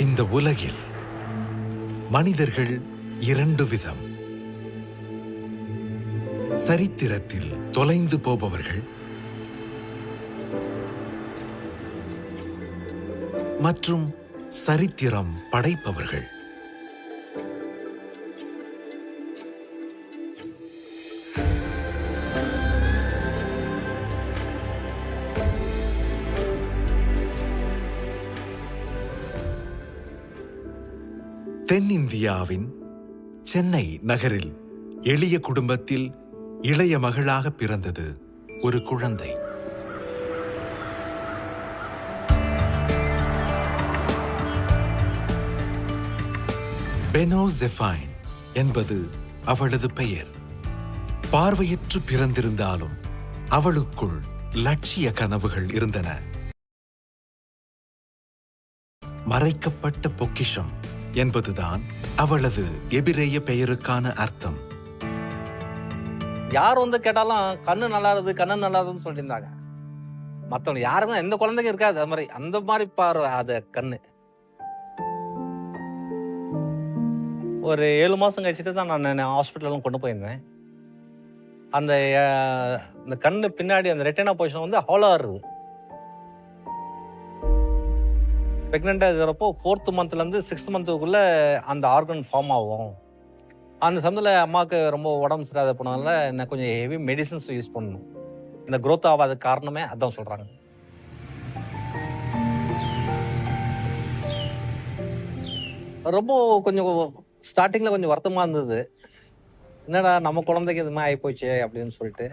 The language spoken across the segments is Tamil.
இந்த உலகில் மனிதர்கள் இரண்டு விதம். சரித்திரத்தில் தொலைந்து போபவர்கள். மற்றும் சரித்திரம் படைப்பவர்கள். தென்னிந்தியாவின் சென்னை நகரில் எளிய குடும்பத்தில் இளைய மகளாக பிறந்தது ஒரு குழந்தை. பெனோ ஜெஃபைன் என்பது அவளது பெயர். பார்வையற்று பிறந்திருந்தாலும் அவளுக்குள் லட்சிய கனவுகள் இருந்தன. மறைக்கப்பட்ட பொக்கிஷம் என்பதுதான் அவளது எபிரேய பெயருக்கான அர்த்தம். யார் வந்து கேட்டாலும் கண்ணு நல்லா இருக்குது கண்ணு நல்லா இருக்குதுன்னு சொல்லியிருந்தாங்க. மற்றவங்க யாருக்கும் எந்த குழந்தைங்க இருக்காது. அது மாதிரி அந்த மாதிரி பார்வை அது கண்ணு. ஒரு ஏழு மாதம் கழிச்சிட்டு தான் நான் ஹாஸ்பிட்டலும் கொண்டு போயிருந்தேன். அந்த அந்த கண்ணு பின்னாடி அந்த ரெட்டினா பொசிஷன் வந்து ஹாலோ இருக்குது ப்ரெக்னெண்ட்டாக இருக்கிறப்போ ஃபோர்த்து மந்த்லேருந்து சிக்ஸ்த் மந்த்துக்குள்ளே அந்த ஆர்கன் ஃபார்ம் ஆகும். அந்த சமயத்தில் அம்மாவுக்கு ரொம்ப உடம்பு சரியாத போனதுனால நான் கொஞ்சம் ஹெவி மெடிசன்ஸ் யூஸ் பண்ணணும். இந்த க்ரோத் ஆகாத காரணமே அதான் சொல்கிறாங்க ரொம்ப கொஞ்சம் ஸ்டார்டிங்கில் கொஞ்சம் வருத்தமாக இருந்தது. என்னடா நம்ம குழந்தைக்கு இது மாதிரி அப்படின்னு சொல்லிட்டு.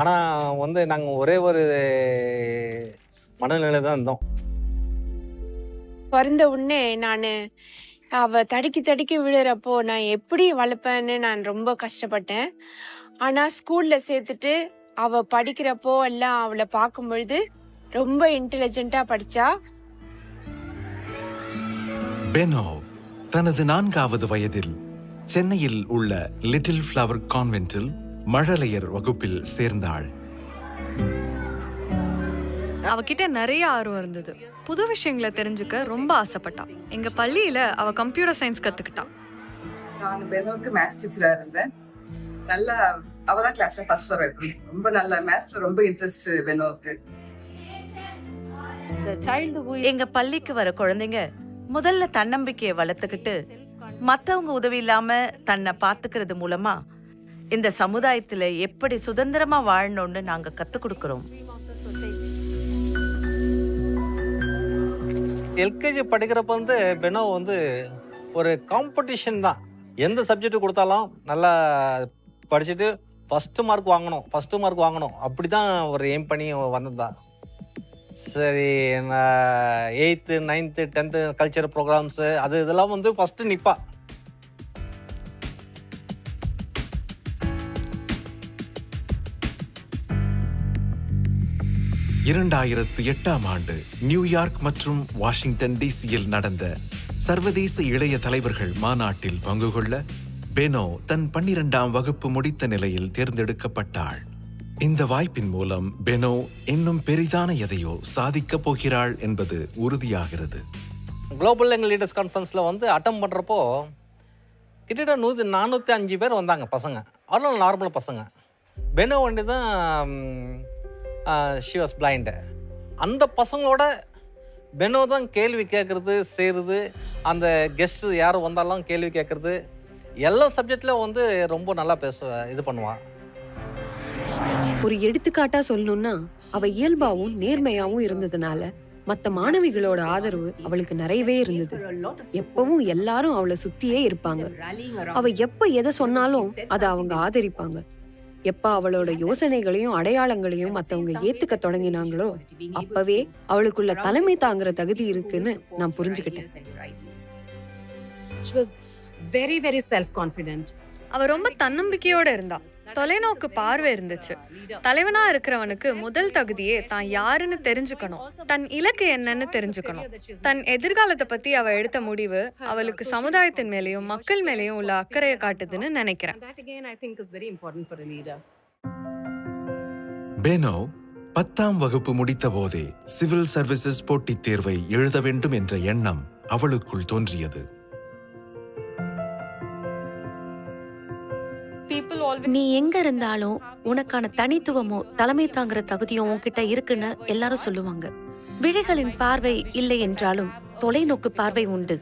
ஆனால் வந்து நாங்கள் ஒரே ஒரு மனநிலை தான் இருந்தோம். பிறந்த உடனே நான் அவ தடுக்கி தடுக்கி விழுறப்போ நான் எப்படி வளர்ப்பேன்னு நான் ரொம்ப கஷ்டப்பட்டேன். ஆனால் ஸ்கூலில் சேர்த்துட்டு அவ படிக்கிறப்போ எல்லாம் அவளை பார்க்கும் பொழுது ரொம்ப இன்டெலிஜென்ட்டாக படித்தா பெனோ தனது நான்காவது வயதில் சென்னையில் உள்ள லிட்டில் ஃப்ளவர் கான்வென்ட்டில் மழலையர் வகுப்பில் சேர்ந்தாள். அவகிட்ட நிறைய ஆர்வம் இருந்தது. புது விஷயங்களை தெரிஞ்சுக்க ரொம்ப ஆசைப்பட்டா. எங்க பள்ளியில அவ கம்ப்யூட்டர் சயின்ஸ் கத்துக்கிட்டா. நான் பெனோக்கு மேத்ஸ் டீச்சரா இருந்தேன். நல்லா அவ தான் கிளாஸ்ல ஃபர்ஸ்ட் ரொம்ப நல்ல மேத்ஸ்ல ரொம்ப இன்ட்ரெஸ்ட் பெனோக்கு எங்க பள்ளிக்கு வர குழந்தைங்க முதல்ல தன்னம்பிக்கையை வளர்த்துக்கிட்டு மத்தவங்க உதவி இல்லாம தன்னை பாத்துக்கிறது மூலமா இந்த சமுதாயத்துல எப்படி சுதந்திரமா வாழணும்னு நாங்க கத்து கொடுக்கறோம். எல்கேஜி படிக்கிறப்ப வந்து பெனோ வந்து ஒரு காம்படிஷன் தான். எந்த சப்ஜெக்ட் கொடுத்தாலும் நல்லா படிச்சுட்டு ஃபஸ்ட்டு மார்க் வாங்கணும் ஃபஸ்ட்டு மார்க் வாங்கணும். அப்படி தான் ஒரு எய்ம் பண்ணி வந்ததா. சரி நான் eighth ninth tenth culture programmes அது இதெல்லாம் வந்து ஃபஸ்ட்டு நிற்பா இரண்டாயிரத்து எட்டாம் ஆண்டு நியூயார்க் மற்றும் வாஷிங்டன் டிசியில் நடந்த சர்வதேச இளைய தலைவர்கள் மாநாட்டில் பங்கு கொள்ள பெனோ தன் பன்னிரண்டாம் வகுப்பு முடித்த நிலையில் தேர்ந்தெடுக்கப்பட்டாள். இந்த வாய்ப்பின் மூலம் பெனோ இன்னும் பெரிதான எதையோ சாதிக்கப் போகிறாள் என்பது உறுதியாகிறது. குளோபல் எங்கள் லீடர்ஸ் கான்ஃபரன்ஸில் வந்து அட்டம் பண்ணுறப்போ கிட்டத்தட்ட நூற்றி நானூற்றி அஞ்சு பேர் வந்தாங்க பசங்க. அவ்வளோ நார்மல் பசங்க. பெனோ வண்டி தான் ஷி வாஸ் பிளைண்டு அந்த பசங்களோட பெனோ தான் கேள்வி கேட்குறது செய்கிறது அந்த கெஸ்ட்டு யார் வந்தாலும் கேள்வி கேட்குறது எல்லா சப்ஜெக்ட்லையும் வந்து ரொம்ப நல்லா பேச இது பண்ணுவான் ஒரு எடுத்துக்காட்டா சொல்லணும்னா அவ இயல்பாவும் நேர்மையாவும் இருந்ததுனால மத்த மாணவிகளோட ஆதரவு அவளுக்கு நிறையவே இருந்தது. எப்பவும் எல்லாரும் அவளை சுத்தியே இருப்பாங்க. அவ எப்ப எதை சொன்னாலும் அதை அவங்க ஆதரிப்பாங்க. எப்ப அவளோட யோசனைகளையும் அடையாளங்களையும் மத்தவங்க ஏத்துக்க தொடங்கினாங்களோ அப்பவே அவளுக்குள்ள தலைமை தாங்குற தகுதி இருக்குன்னு நான் புரிஞ்சுக்கிட்டேன் She was very, very self confident. அவ ரொம்ப தன்னம்பிக்கையோட இருந்தா தொலைநோக்கு பார்வை இருந்துச்சு. தலைவனா இருக்கிறவனுக்கு முதல் தகுதியே தான் யாருன்னு தெரிஞ்சுக்கணும். தன் இலக்கு என்னன்னு தெரிஞ்சுக்கணும். தன் எதிர்காலத்தை பத்தி அவ எடுத்த முடிவு அவளுக்கு சமுதாயத்தின் மேலயும் மக்கள் மேலயும் உள்ள அக்கறையை காட்டுதுன்னு நினைக்கிறேன். பெனோ பத்தாம் வகுப்பு முடித்த போதே சிவில் சர்வீசஸ் போட்டித் தேர்வை எழுத வேண்டும் என்ற எண்ணம் அவளுக்குள் தோன்றியது. நீ எங்க இருந்தாலும் உனக்கான தனித்துவமோ தலைமை தாங்குற தகுதியும் உன்கிட்ட இருக்குன்னு எல்லாரும் சொல்லுவாங்க. விழிகளின் பார்வை இல்லை என்றாலும் தொலைநோக்கு பார்வை உண்டு.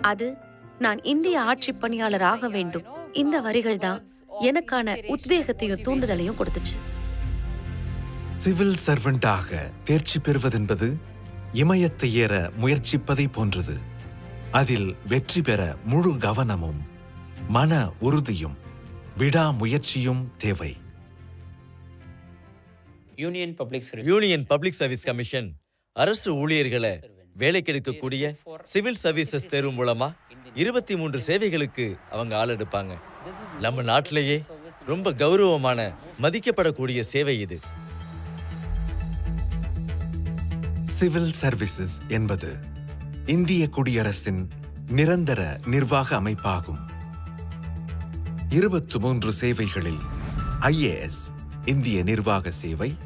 அது நான் இந்திய ஆட்சி பணியாளர் ஆக வேண்டும். இந்த வரிகள் தான் எனக்கான உத்வேகத்தையும் தூண்டுதலையும் கொடுத்துச்சு. சிவில் சர்வெண்டாக தேர்ச்சி பெறுவதென்பது இமயத்தை ஏற முயற்சிப்பதை போன்றது. அதில் வெற்றி பெற முழு கவனமும் மன உறுதியும் விடாமுயற்சியும் தேவை. Union public union public service commission அரசு ஊழியர்களை வேலைக்கு எடுக்கக்கூடிய சிவில் சர்வீசஸ் தேர்வு மூலமா இருபத்தி மூன்று சேவைகளுக்கு அவங்க ஆள் எடுப்பாங்க. நம்ம நாட்டிலேயே ரொம்ப கௌரவமான மதிக்கப்படக்கூடிய சேவை இது. சிவில் சர்வீசஸ் என்பது இந்திய குடியரசின் நிரந்தர நிர்வாக அமைப்பாகும். இருபத்தி மூன்று சேவைகளில் ஐஏஎஸ் இந்திய நிர்வாக சேவை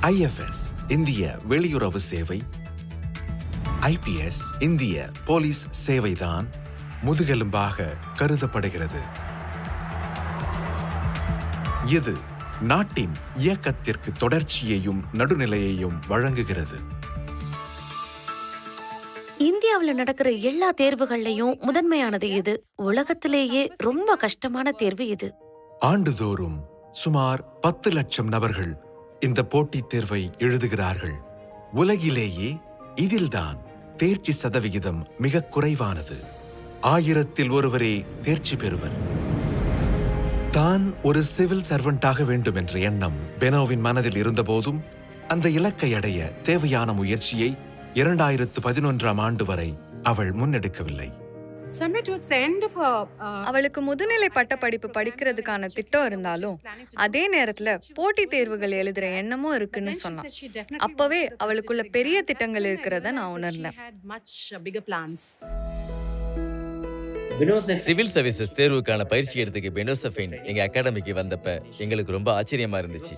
ஐஎஃப்எஸ் இந்திய வெளியுறவு சேவை ஐபிஎஸ் இந்திய போலீஸ் சேவைதான் முதுகெலும்பாக கருதப்படுகிறது. இது நாட்டின் இயக்கத்திற்கு தொடர்ச்சியையும் நடுநிலையையும் வழங்குகிறது. இந்தியாவில் நடக்கிற எல்லா தேர்வுகள்லயும் முதன்மையானது இது உலகத்திலேயே ரொம்ப கஷ்டமான தேர்வு இது ஆண்டுதோறும் சுமார் பத்து லட்சம் நபர்கள் இந்த போட்டித் தேர்வை எழுதுகிறார்கள். உலகிலேயே இதில்தான் தேர்ச்சி சதவிகிதம் மிக குறைவானது. ஆயிரத்தில் ஒருவரே தேர்ச்சி பெறுவர். தான் ஒரு சிவில் சர்வெண்டாக வேண்டும் என்ற எண்ணம் பெனோவின் மனதில் இருந்தபோதும் அந்த இலக்கை அடைய தேவையான முயற்சியை இரண்டாயிரத்து பதினொன்றாம் ஆண்டு வரை அவள் முன்னெடுக்கவில்லை. Uh, அவளுக்கு முதுநிலை பட்ட படிப்பு படிக்கிறதுக்கான திட்டம் இருந்தாலும் அதே நேரத்துல போட்டித் தேர்வுகள் எழுதுற எண்ணமும் இருக்குன்னு சொன்னான் அப்பவே அவளுக்குள்ள பெரிய. திட்டங்கள் இருக்கிறத நான் உணர்ந்தேன் சிவில் சர்வீசஸ் தேர்வுக்கான பயிற்சி எடுத்துக்க பெனோசஃபின் எங்க அகாடமிக்கு வந்தப்ப எங்களுக்கு ரொம்ப ஆச்சரியமா இருந்துச்சு.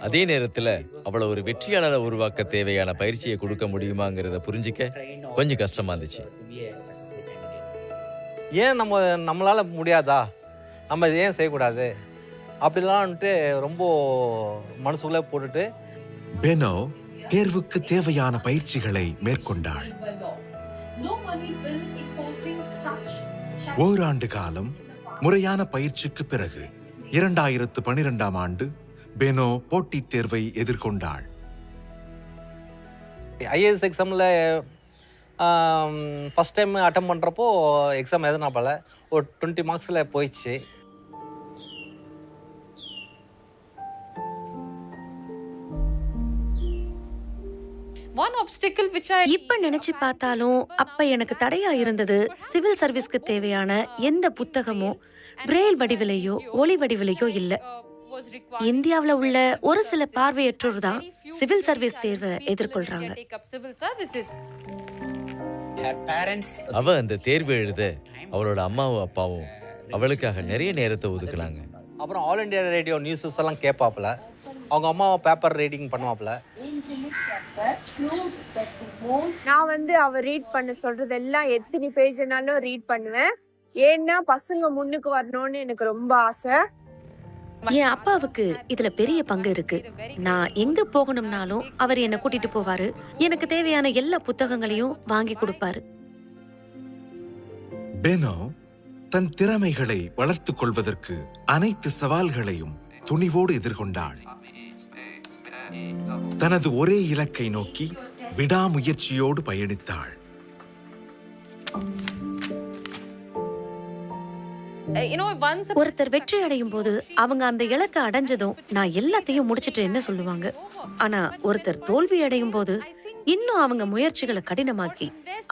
அதே நேரத்துல அவளை ஒரு வெற்றியாளரை உருவாக்க தேவையான பயிற்சியை கொடுக்க முடியுமாங்கிறத புரிஞ்சுக்க கொஞ்சம் கஷ்டமா இருந்துச்சு. ஏன் நம்ம நம்மளால முடியாதா? நம்ம இதை ஏன் செய்யக்கூடாது? அப்படிலான்ட்டு ரொம்ப மனசுக்குள்ளே போட்டுட்டு பெனோ தேர்வுக்கு தேவையான பயிற்சிகளை மேற்கொண்டாள். ஓராண்டு காலம் முறையான பயிற்சிக்கு பிறகு இரண்டாயிரத்து பனிரெண்டாம் ஆண்டு பெனோ போட்டித் தேர்வை எதிர்கொண்டாள். ஐஏஎஸ் எக்ஸாமில் ஃபஸ்ட் டைம் அட்டம் பண்ணுறப்போ எக்ஸாம் எதுனாப்பால ஒரு டுவெண்ட்டி மார்க்ஸில் போயிடுச்சு. இப்ப நினைச்சு பார்த்தாலும் அப்ப எனக்கு தடையா இருந்தது சிவில் சர்வீஸ்க்கு தேவையான எந்த புத்தகமோ பிரெயில் வடிவிலையோ ஒளி வடிவிலையோ இல்ல. இந்தியாவுல உள்ள ஒரு சில பார்வையற்றோர் தான் சிவில் சர்வீஸ் தேர்வை எதிர்கொள்றாங்க. அவ அந்த தேர்வு எழுத அவளோட அம்மாவும் அப்பாவும் அவளுக்காக நிறைய நேரத்தை ஒதுக்குனாங்க. அப்புறம் ஆல் இண்டியா ரேடியோ நியூஸஸ் எல்லாம் கேட்பாப்புல. அவங்க அம்மாவை பேப்பர் ரீடிங் பண்ணுவாப்புல. நான் வந்து அவ ரீட் பண்ண சொல்றது எல்லாம் எத்தனை பேஜ்னாலும் ரீட் பண்ணுவேன். ஏன்னா பசங்க முன்னுக்கு வரணும்னு எனக்கு ரொம்ப ஆசை. என் அப்பாவுக்கு இதுல பெரிய பங்கு இருக்கு. நான் எங்க போகணும்னாலும் அவர் என்ன கூட்டிட்டு போவாரு. எனக்கு தேவையான எல்லா புத்தகங்களையும் வாங்கி கொடுப்பாரு. பெனோ தன் திறமைகளை வளர்த்துக் கொள்வதற்கு அனைத்து சவால்களையும் துணிவோடு எதிர்கொண்டாள். தனது ஒரே இலக்கை நோக்கி விடாமுயற்சியோடு பயணித்தாள். ஒருத்தர் வெற்றி அடையும் போது அவங்க அந்த இலக்கை அடைஞ்சதும் நான் எல்லாத்தையும் முடிச்சிட்டு என்ன சொல்லுவாங்க. ஆனா ஒருத்தர் தோல்வி அடையும் போது இன்னும் அவங்க முயற்சிகளை கடினமாக்கி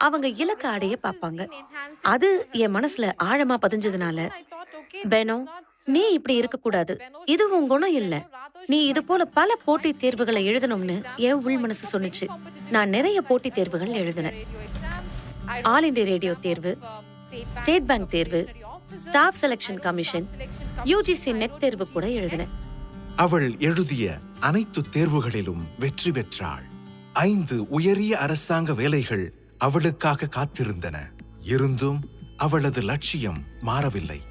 அவங்க இலக்க அடைய பார்ப்பாங்க. அது என் மனசுல ஆழமா பதிஞ்சதுனால பெனோ நீ இப்படி இருக்க கூடாது இது உன் குணம் இல்ல. நீ இது போல பல போட்டித் தேர்வுகளை எழுதணும்னு என் உள் மனசு சொன்னுச்சு. நான் நிறைய போட்டித் தேர்வுகள் எழுதினேன். ஆல் இந்தியா ரேடியோ தேர்வு ஸ்டேட் பேங்க் தேர்வு staff selection commission UGC NET தேர்வு கூட எழுதினேன். அவள் எழுதிய அனைத்து தேர்வுகளிலும் வெற்றி பெற்றாள். ஐந்து உயரிய அரசாங்க வேலைகள் அவளுக்காக காத்திருந்தன. இருந்தும் அவளது லட்சியம் மாறவில்லை.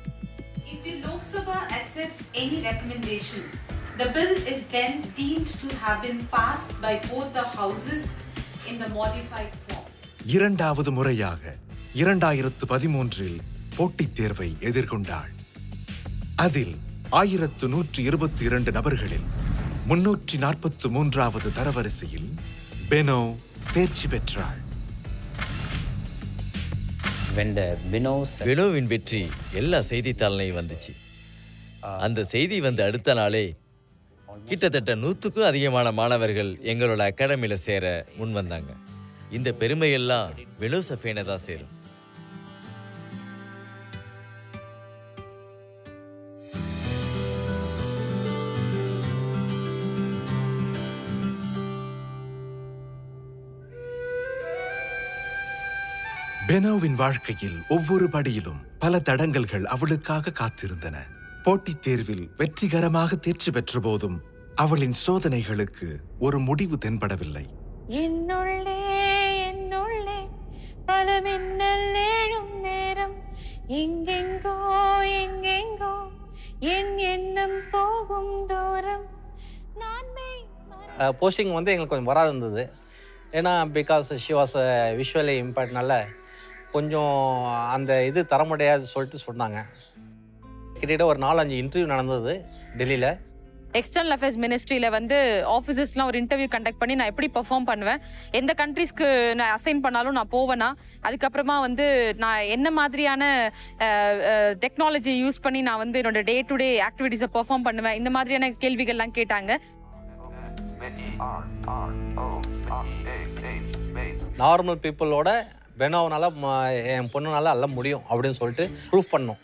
If the Lok Sabha accepts any recommendation, the bill is then deemed to have been passed by both the houses in the modified form. இரண்டாவது முறையாக இரண்டாயிரத்து பதிமூன்றில் போட்டித் தேர்வை எதிர்கொண்டாள். அதில் ஆயிரத்து நூற்று இருபத்தி இரண்டு நபர்களில் முன்னூற்றி நாற்பத்து மூன்றாவது தரவரிசையில் பெனோ தேர்ச்சி பெற்றாள். பெனோவின் வெற்றி எல்லா செய்தித்தாள்லையும் வந்துச்சு. அந்த செய்தி வந்த அடுத்த நாளே கிட்டத்தட்ட நூற்றுக்கும் அதிகமான மாணவர்கள் எங்களோட அகாடமியில சேர முன் வந்தாங்க இந்த பெருமையெல்லாம் வெலோசஃபேனை தான் சேரும். பெனோவின் வாழ்க்கையில் ஒவ்வொரு படியிலும் பல தடங்கல்கள் அவளுக்காக காத்திருந்தன. போட்டித் தேர்வில் வெற்றிகரமாக தேர்ச்சி பெற்ற போதும் அவளின் சோதனைகளுக்கு ஒரு முடிவு தென்படவில்லை. என்னுள்ளே என்னுள்ளே பல மின்னல் ஏழும் நேரம். எங்கெங்கோ எங்கெங்கோ என் எண்ணம் போகும் தூரம். நான் போஸ்டிங் வந்து எங்களுக்கு கொஞ்சம் வராது இருந்தது. ஏன்னா பிகாஸ் ஷி வாஸ் விஷுவலி இம்பேக்ட்னால கொஞ்சம் அந்த இது தர முடியாது சொல்லிட்டு சொன்னாங்க. கிட்டத்தட்ட ஒரு நாலஞ்சு இன்டர்வியூ நடந்தது டெல்லியில். எக்ஸ்டர்னல் அஃபேர்ஸ் மினிஸ்ட்ரியில் வந்து ஆஃபீஸர்ஸ்லாம் ஒரு இன்டர்வியூ கண்டக்ட் பண்ணி நான் எப்படி பெர்ஃபார்ம் பண்ணுவேன்? எந்த கண்ட்ரிஸ்க்கு நான் அசைன் பண்ணாலும் நான் போவேனா? அதுக்கப்புறமா வந்து நான் என்ன மாதிரியான டெக்னாலஜி யூஸ் பண்ணி நான் வந்து என்னோட டே டு டே ஆக்டிவிட்டீஸை பெர்ஃபார்ம் பண்ணுவேன்? இந்த மாதிரியான கேள்விகள்லாம் கேட்டாங்க. நார்மல் பீப்புளோட பெனோவனால ம- என் பொண்ணுனால எல்லாம் முடியும் அப்படின்னு சொல்லிட்டு ப்ரூஃப் பண்ணோம்.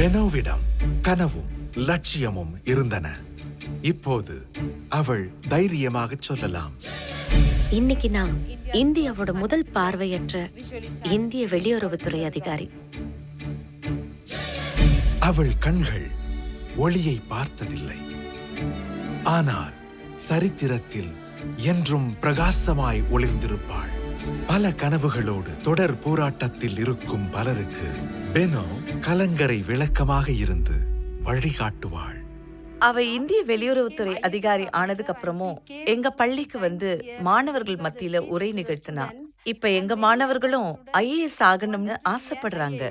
பெனோவிடம் கனவும் லட்சியமும் இருந்தன. இப்போது அவள் தைரியமாக சொல்லலாம். இன்னைக்கு நான் இந்தியாவோட முதல் பார்வையற்ற இந்திய வெளியுறவுத்துறை அதிகாரி. அவள் கண்கள் ஒளியை பார்த்ததில்லை. ஆனால் சரித்திரத்தில் என்றும் பிரகாசமாய் ஒளிர்ந்திருப்பாள். பல கனவுகளோடு தொடர் போராட்டத்தில் இருக்கும் பலருக்கு பெனோ கலங்கரை விளக்கமாக இருந்து வழிகாட்டுவாள். அவ இந்திய வெளியுறவுத்துறை அதிகாரி ஆனதுக்கு அப்புறமும் எங்க பள்ளிக்கு வந்து மாணவர்கள் மத்தியில உரை நிகழ்த்தினா இப்ப எங்க மாணவர்களும் ஐஏஎஸ் ஆகணும்னு ஆசைப்படுறாங்க.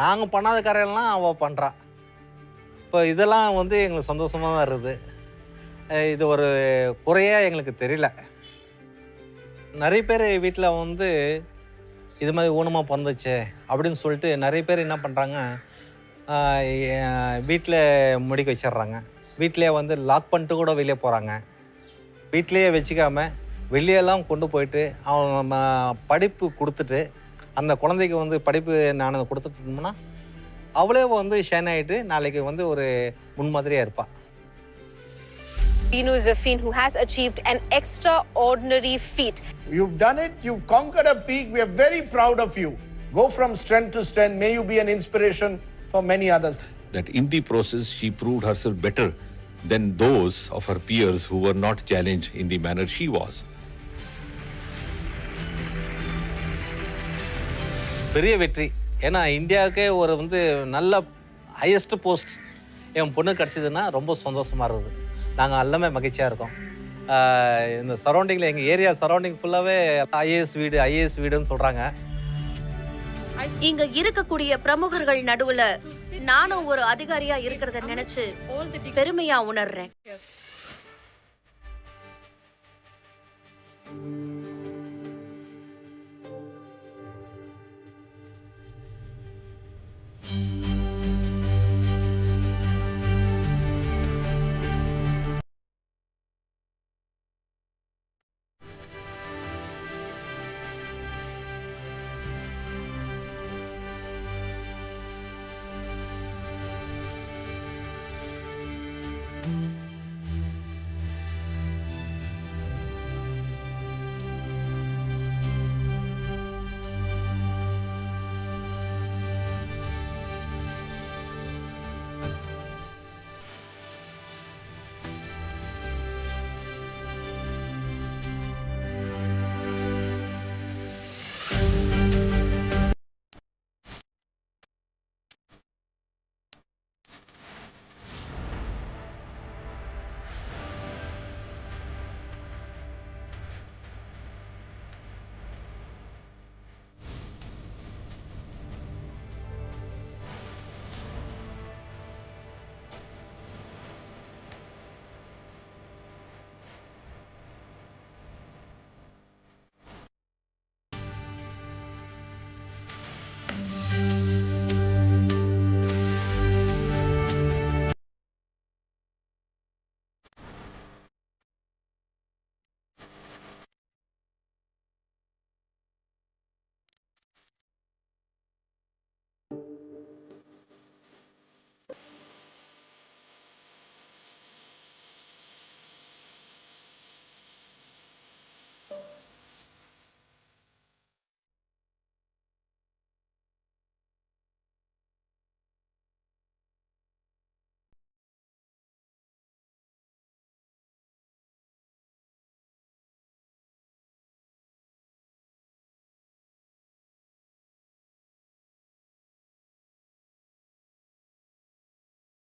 நாங்கள் பண்ணாத காரையெல்லாம் அவள் பண்ணுறா இப்போ இதெல்லாம் வந்து எங்களுக்கு சந்தோஷமாக தான் இருக்குது. இது ஒரு குறையாக எங்களுக்கு தெரியல. நிறைய பேர் வீட்டில் வந்து இது மாதிரி ஊனமாக பிறந்துச்சு அப்படின்னு சொல்லிட்டு நிறைய பேர் என்ன பண்ணுறாங்க வீட்டில் முடிக்க வச்சிடுறாங்க. வீட்டிலே வந்து லாக் பண்ணிட்டு கூட வெளியே போகிறாங்க வீட்டிலேயே வச்சுக்காம வெளியெல்லாம் கொண்டு போயிட்டு அவன் படிப்பு கொடுத்துட்டு அந்த குழந்தைக்கு வந்து படிப்பு நான் கொடுத்துட்டோம்னா அவளே வந்து ஷைன் ஆகிட்டு நாளைக்கு வந்து ஒரு முன்மாதிரியாக இருப்பாள் Binu is a fiend who has achieved an extraordinary feat. You've done it. You've conquered a peak. We are very proud of you. Go from strength to strength. May you be an inspiration for many others. that in the process she proved herself better than those of her peers who were not challenged in the manner she was. பெரிய வெற்றி ஏன்னா இந்தியாவுக்கே ஒரு வந்து நல்ல ஹையஸ்ட் போஸ்ட் என் பொண்ணு கிடச்சிதுன்னா ரொம்ப சந்தோஷமாக இருக்குது நாங்கள் எல்லாமே மகிழ்ச்சியாக இருக்கோம். இந்த சரௌண்டிங்கில் எங்கள் ஏரியா சரௌண்டிங் ஃபுல்லாகவே ஐஏஎஸ் வீடு ஐஏஎஸ் வீடுன்னு சொல்கிறாங்க இங்க இருக்கக்கூடிய பிரமுகர்கள் நடுவுல நானும் ஒரு அதிகாரியா இருக்கிறத நினைச்சு பெருமையா உணர்றேன்.